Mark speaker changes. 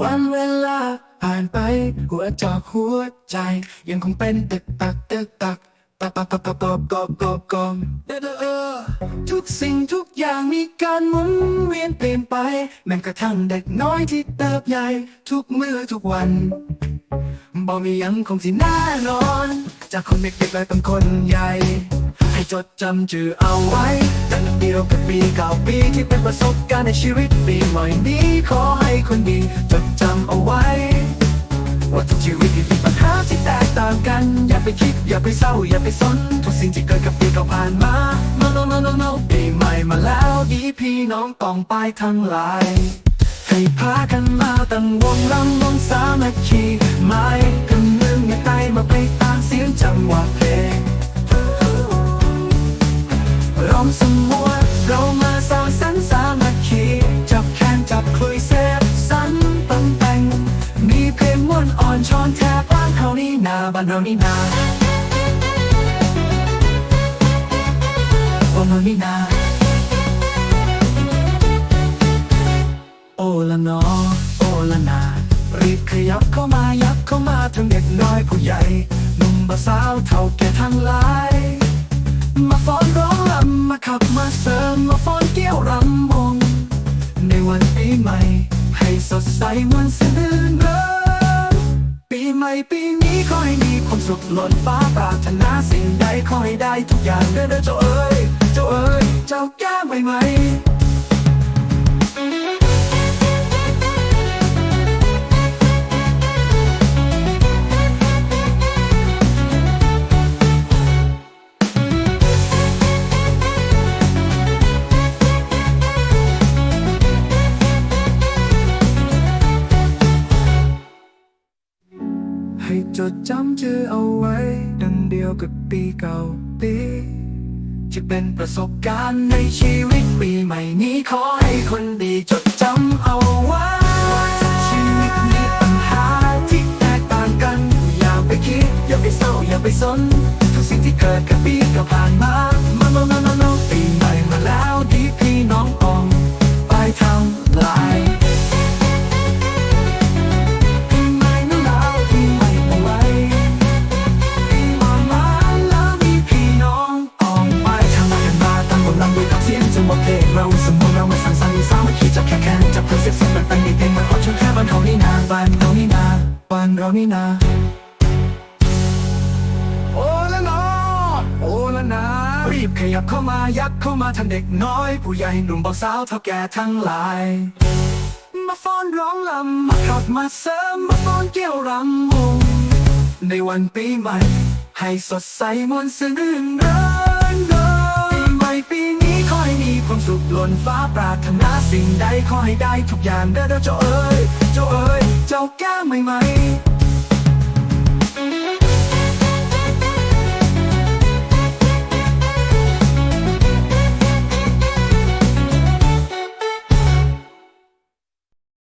Speaker 1: วันเวลาผ่านไป หัวจอกหัวใจ ยังคงเป็นตึกตักตึกตักตักตักตักตักตักกบกบกบเดอเดอเออทุกสิ่งทุกอย่างมีการหมุนเวียนเปลี่ยนไป แม้กระทั่งเด็กน้อยที่เติบใหญ่ ทุกมื้อทุกวันบ่มียังคงที่แน่นอน จากคนเด็กๆเลยเป็นคนใหญ่ ให้จดจำชื่อเอาไว้ ตั้งเดียวกับปีเก่าปีที่เป็นประสบการณ์ในชีวิตปีใหม่นี้ขอให้คนดีจดจำเอาไว้ ว่าทุกชีวิตมีปัญหาที่แตกต่างกัน อย่าไปคิดอย่าไปเศร้าอย่าไปสน ทุกสิ่งที่เกิดกับปีเก่าผ่านมา no no no no no ปีใหม่มาแล้วดีพี่น้องต้องไปทั้งหลายให้พากันมาตั้งวงรำวงสามัคคีไม้กำนึงอย่าไตมาไปตามเสียงจังหวะเพลงร้องสม นาบ้านเรานี่นาบ้านเรานี่นาโอละนอโอละนารีบขยับเข้ามายับเข้ามาทั้งเด็กน้อยผู้ใหญ่หนุ่มบ่าสาวเท่าแก่ทั้งหลาย มาฟ้อนร้องรำมาขับมาเสริมมาฟ้อนเกี้ยวรำวงในวันปีใหม่ ให้สดใสมวนซื่นเริงปีใหม่ปีนี้ขอให้ สุขล้นฟ้าปรารถนาสิ่งใดขอให้ได้ทุกอย่างเด้อเด้อเจ้าเอ้ยเจ้าเอ้ยเจ้าแก้ใหม่ไหม ให้จดจำชื่อเอาไว้ ดังเดียวกับปีเก่าปีที่เป็นประสบการณ์ในชีวิตปีใหม่นี้ขอให้คนดีจดจำเอาไว้ชีวิตมีปัญหาที่แตกต่างกัน อย่าไปคิด อย่าไปเศร้าอย่าไปสน ทุกสิ่งที่เกิดกับปีก็ผ่านมามามามามา เขานี่นาบ้านเรานี่นาบ้านเรานี่นาโอ้ละนอโอ้ละนารีบขยับเข้ามายักเข้ามาทันเด็กน้อย ผู้ใหญ่หนุ่มเบาสาวเท่าแก่ทั้งหลายมาฟ้อนร้องลำมาขับมาเสริมมาฟ้อนเกี่ยวรำวงในวันปีใหม่ ให้สดใสมวนซื่นเริงเริงปีใหม่ปีนี้ขอให้มีความสุขล้นฟ้าปรารถนาสิ่งใดขอให้ได้ทุกอย่างเด้อเด้อเจ้าเอ้ยเจ้าเอ้ย เจ้าแก้ใหม่ไหม